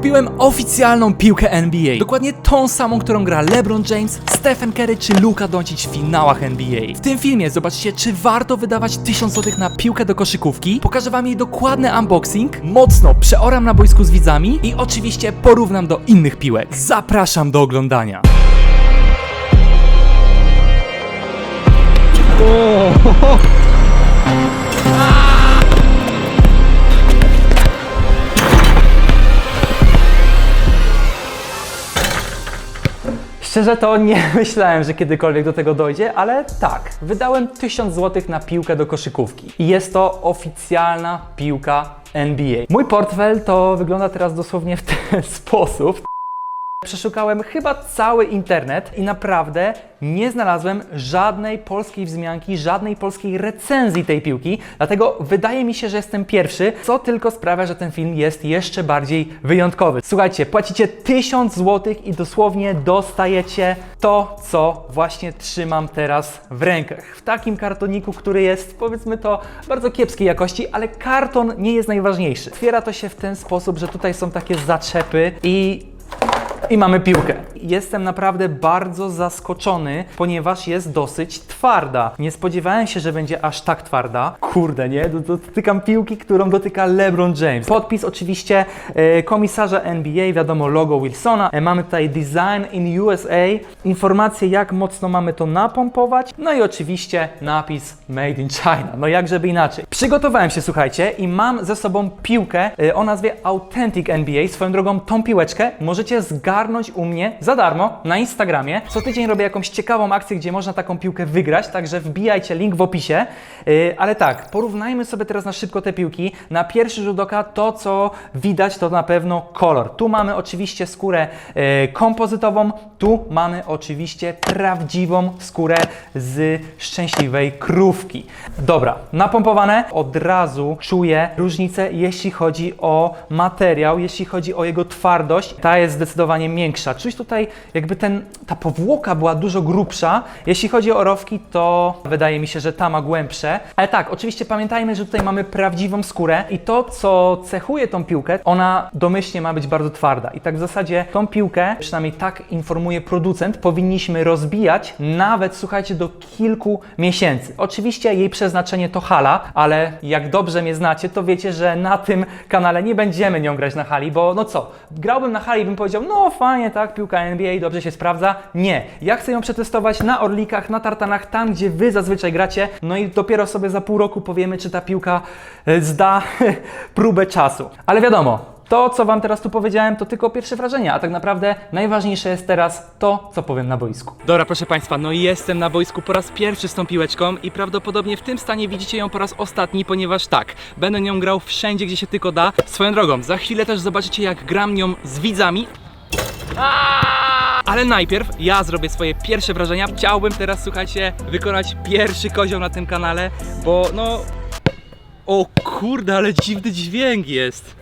Kupiłem oficjalną piłkę NBA. Dokładnie tą samą, którą gra LeBron James, Stephen Curry czy Luka Doncic w finałach NBA. W tym filmie zobaczcie, czy warto wydawać 1000 zł na piłkę do koszykówki. Pokażę wam jej dokładny unboxing, mocno przeoram na boisku z widzami i oczywiście porównam do innych piłek. Zapraszam do oglądania. Szczerze to nie myślałem, że kiedykolwiek do tego dojdzie, ale tak, wydałem 1000 zł na piłkę do koszykówki. I jest to oficjalna piłka NBA. Mój portfel to wygląda teraz dosłownie w ten sposób. Przeszukałem chyba cały internet i naprawdę nie znalazłem żadnej polskiej wzmianki, żadnej polskiej recenzji tej piłki, dlatego wydaje mi się, że jestem pierwszy, co tylko sprawia, że ten film jest jeszcze bardziej wyjątkowy. Słuchajcie, płacicie 1000 zł i dosłownie dostajecie to, co właśnie trzymam teraz w rękach. W takim kartoniku, który jest powiedzmy to bardzo kiepskiej jakości, ale karton nie jest najważniejszy. Otwiera to się w ten sposób, że tutaj są takie zaczepy i i mamy piłkę. Jestem naprawdę bardzo zaskoczony, ponieważ jest dosyć twarda. Nie spodziewałem się, że będzie aż tak twarda. Kurde, nie? Do- Dotykam piłki, którą dotyka LeBron James. Podpis oczywiście e, komisarza NBA, wiadomo logo Wilsona. E, mamy tutaj Design in USA. Informacje, jak mocno mamy to napompować. No i oczywiście napis Made in China. No jak żeby inaczej. Przygotowałem się, słuchajcie, i mam ze sobą piłkę e, o nazwie Authentic NBA. Swoją drogą, tą piłeczkę możecie zgarnąć u mnie za darmo na Instagramie. Co tydzień robię jakąś ciekawą akcję, gdzie można taką piłkę wygrać, także wbijajcie link w opisie. Yy, ale tak, porównajmy sobie teraz na szybko te piłki. Na pierwszy rzut oka to, co widać, to na pewno kolor. Tu mamy oczywiście skórę yy, kompozytową, tu mamy oczywiście prawdziwą skórę z szczęśliwej krówki. Dobra, napompowane. Od razu czuję różnicę, jeśli chodzi o materiał, jeśli chodzi o jego twardość. Ta jest zdecydowanie większa. Czuć tutaj jakby ten, ta powłoka była dużo grubsza. Jeśli chodzi o rowki, to wydaje mi się, że ta ma głębsze. Ale tak, oczywiście pamiętajmy, że tutaj mamy prawdziwą skórę i to, co cechuje tą piłkę, ona domyślnie ma być bardzo twarda. I tak w zasadzie tą piłkę, przynajmniej tak informuje producent, powinniśmy rozbijać nawet, słuchajcie, do kilku miesięcy. Oczywiście jej przeznaczenie to hala, ale jak dobrze mnie znacie, to wiecie, że na tym kanale nie będziemy nią grać na hali, bo no co, grałbym na hali i bym powiedział, no fajnie, tak, piłka NBA, dobrze się sprawdza. Nie, ja chcę ją przetestować na orlikach, na tartanach, tam gdzie wy zazwyczaj gracie, no i dopiero sobie za pół roku powiemy, czy ta piłka e, zda próbę czasu. Ale wiadomo, to, co Wam teraz tu powiedziałem, to tylko pierwsze wrażenia, a tak naprawdę najważniejsze jest teraz to, co powiem na boisku. Dobra, proszę Państwa, no i jestem na boisku po raz pierwszy z tą piłeczką i prawdopodobnie w tym stanie widzicie ją po raz ostatni, ponieważ tak, będę nią grał wszędzie, gdzie się tylko da. Swoją drogą, za chwilę też zobaczycie, jak gram nią z widzami. Ale najpierw ja zrobię swoje pierwsze wrażenia. Chciałbym teraz, słuchajcie, wykonać pierwszy kozioł na tym kanale, bo no... O kurde, ale dziwny dźwięk jest.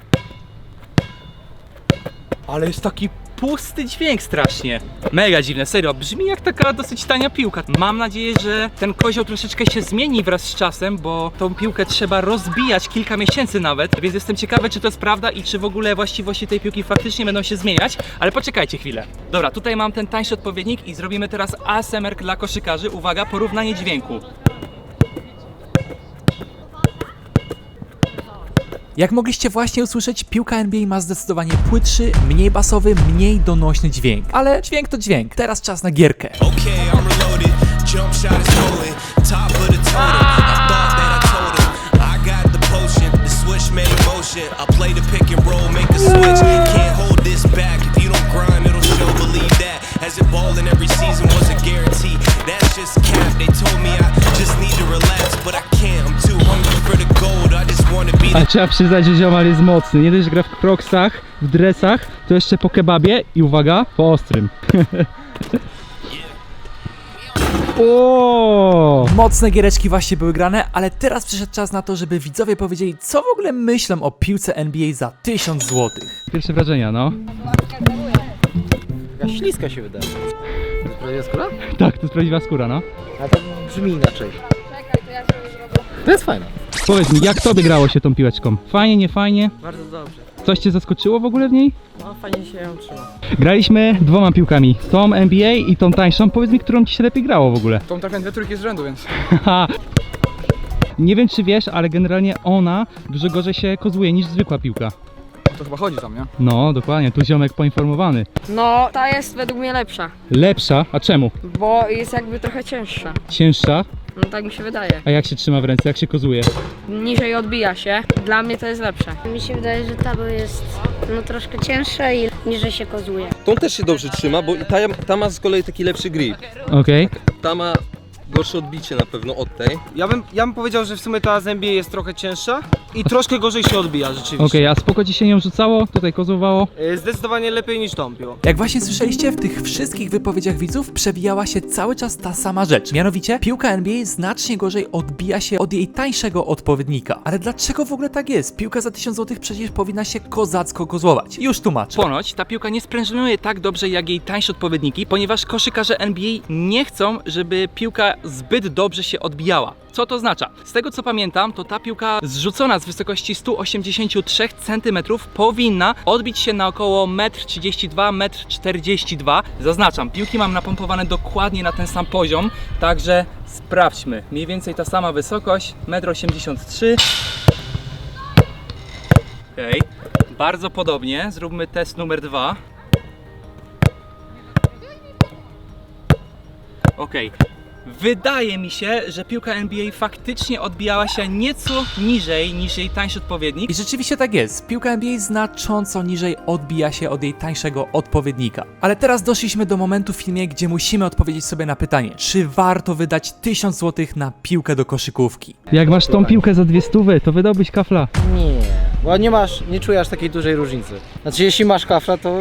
Ale jest taki pusty dźwięk strasznie. Mega dziwne, serio. Brzmi jak taka dosyć tania piłka. Mam nadzieję, że ten kozioł troszeczkę się zmieni wraz z czasem, bo tą piłkę trzeba rozbijać kilka miesięcy nawet, więc jestem ciekawy, czy to jest prawda i czy w ogóle właściwości tej piłki faktycznie będą się zmieniać. Ale poczekajcie chwilę. Dobra, tutaj mam ten tańszy odpowiednik i zrobimy teraz ASMR dla koszykarzy. Uwaga, porównanie dźwięku. Jak mogliście właśnie usłyszeć, piłka NBA ma zdecydowanie płytszy, mniej basowy, mniej donośny dźwięk. Ale dźwięk to dźwięk. Teraz czas na gierkę. Ale trzeba przyznać, że ziomal jest mocny. Nie dość, że gra w kroksach, w dresach, to jeszcze po kebabie i uwaga, po ostrym. o! Mocne giereczki właśnie były grane, ale teraz przyszedł czas na to, żeby widzowie powiedzieli, co w ogóle myślą o piłce NBA za 1000 zł. Pierwsze wrażenia, no. Jaka śliska się wydaje. To jest prawdziwa skóra? Tak, to jest prawdziwa skóra, no. Ale to brzmi inaczej. To jest fajne. Powiedz mi, jak tobie grało się tą piłeczką? Fajnie, nie fajnie? Bardzo dobrze. Coś cię zaskoczyło w ogóle w niej? No fajnie się ją trzyma. Graliśmy dwoma piłkami. Tą NBA i tą tańszą. Powiedz mi, którą ci się lepiej grało w ogóle. Tą trafiłem dwie trójki z rzędu, więc. Nie wiem czy wiesz, ale generalnie ona dużo gorzej się kozłuje niż zwykła piłka. to chyba chodzi tam, nie? No, dokładnie, tu ziomek poinformowany. No, ta jest według mnie lepsza, Lepsza, a czemu? bo jest jakby trochę cięższa. Cięższa, No tak mi się wydaje. a jak się trzyma w ręce, jak się kozuje? Niżej odbija się. Dla mnie to jest lepsze. Mi się wydaje, że ta jest no, troszkę cięższa i niżej się kozuje. Tą też się dobrze trzyma, bo ta, ta ma z kolei taki lepszy grip. Okej. Ta ma gorsze odbicie na pewno od tej. Ja bym, ja bym powiedział, że w sumie ta z NBA jest trochę cięższa i troszkę gorzej się odbija rzeczywiście. Okej, a spoko ci się nią rzucało? Tutaj kozłowało? E, Zdecydowanie lepiej niż tą piłą. Jak właśnie słyszeliście, w tych wszystkich wypowiedziach widzów przewijała się cały czas ta sama rzecz. Mianowicie, piłka NBA znacznie gorzej odbija się od jej tańszego odpowiednika. Ale dlaczego w ogóle tak jest? Piłka za 1000 zł przecież powinna się kozacko kozłować. Już tłumaczę. Ponoć ta piłka nie sprężynuje tak dobrze jak jej tańsze odpowiedniki, ponieważ koszykarze NBA nie chcą, żeby piłka zbyt dobrze się odbijała. Co to oznacza? Z tego co pamiętam, to ta piłka zrzucona z wysokości 183 cm powinna odbić się na około 1,32 m, 1,42 m. Zaznaczam, piłki mam napompowane dokładnie na ten sam poziom, także sprawdźmy. Mniej więcej ta sama wysokość, 1,83 m. Okej, bardzo podobnie. Zróbmy test numer dwa. Okej. Wydaje mi się, że piłka NBA faktycznie odbijała się nieco niżej niż jej tańszy odpowiednik. I rzeczywiście tak jest. Piłka NBA znacząco niżej odbija się od jej tańszego odpowiednika. Ale teraz doszliśmy do momentu w filmie, gdzie musimy odpowiedzieć sobie na pytanie, czy warto wydać 1000 zł na piłkę do koszykówki. Jak masz tą piłkę za dwie stówy, to wydałbyś kafla. Nie, bo nie masz, nie czujesz takiej dużej różnicy. Znaczy jeśli masz kafla, to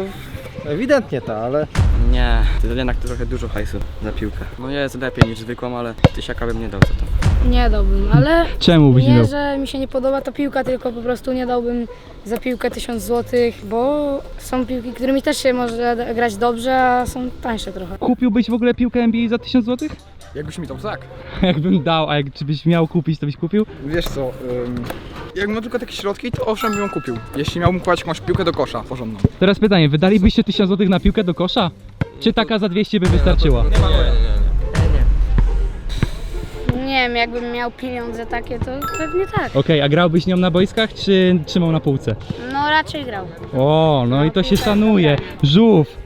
ewidentnie ta, ale Nie, to jednak to trochę dużo hajsu za piłkę. No jest lepiej niż zwykłą, ale tysiaka bym nie dał za to. Nie dałbym, ale Czemu byś nie nie, dał? że mi się nie podoba ta piłka, tylko po prostu nie dałbym za piłkę 1000 zł, bo są piłki, którymi też się może grać dobrze, a są tańsze trochę. Kupiłbyś w ogóle piłkę NBA za 1000 zł? Jakbyś mi dał, tak. Jakbym dał, a jak czy byś miał kupić, to byś kupił? Wiesz co, ym, jakbym miał tylko takie środki, to owszem bym ją kupił. Jeśli miałbym kłaść jakąś piłkę do kosza porządną. Teraz pytanie, wydalibyście 1000 zł na piłkę do kosza? Czy taka za 200 by wystarczyła? Nie wiem, jakbym miał pieniądze takie, to pewnie tak. Okej, a grałbyś nią na boiskach, czy trzymał na półce? No raczej grał. O, no i to się szanuje. Żółw.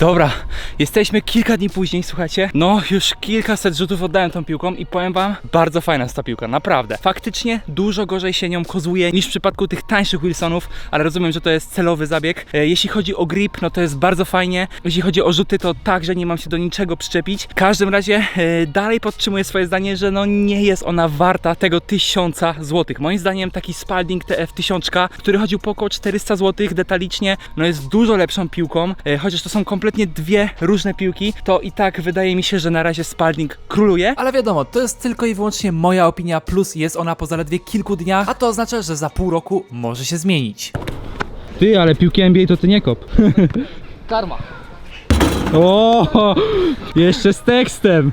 Dobra, jesteśmy kilka dni później, słuchajcie. No, już kilkaset rzutów oddałem tą piłką i powiem wam, bardzo fajna jest ta piłka, naprawdę. Faktycznie dużo gorzej się nią kozłuje niż w przypadku tych tańszych Wilsonów, ale rozumiem, że to jest celowy zabieg. E, jeśli chodzi o grip, no to jest bardzo fajnie. Jeśli chodzi o rzuty, to także nie mam się do niczego przyczepić. W każdym razie e, dalej podtrzymuję swoje zdanie, że no nie jest ona warta tego tysiąca złotych. Moim zdaniem taki Spalding TF 1000, który chodził po około 400 złotych detalicznie, no jest dużo lepszą piłką, e, chociaż to są kompletnie dwie różne piłki, to i tak wydaje mi się, że na razie Spalding króluje. Ale wiadomo, to jest tylko i wyłącznie moja opinia, plus jest ona po zaledwie kilku dniach, a to oznacza, że za pół roku może się zmienić. Ty, ale piłki NBA to ty nie kop. karma. O, jeszcze z tekstem.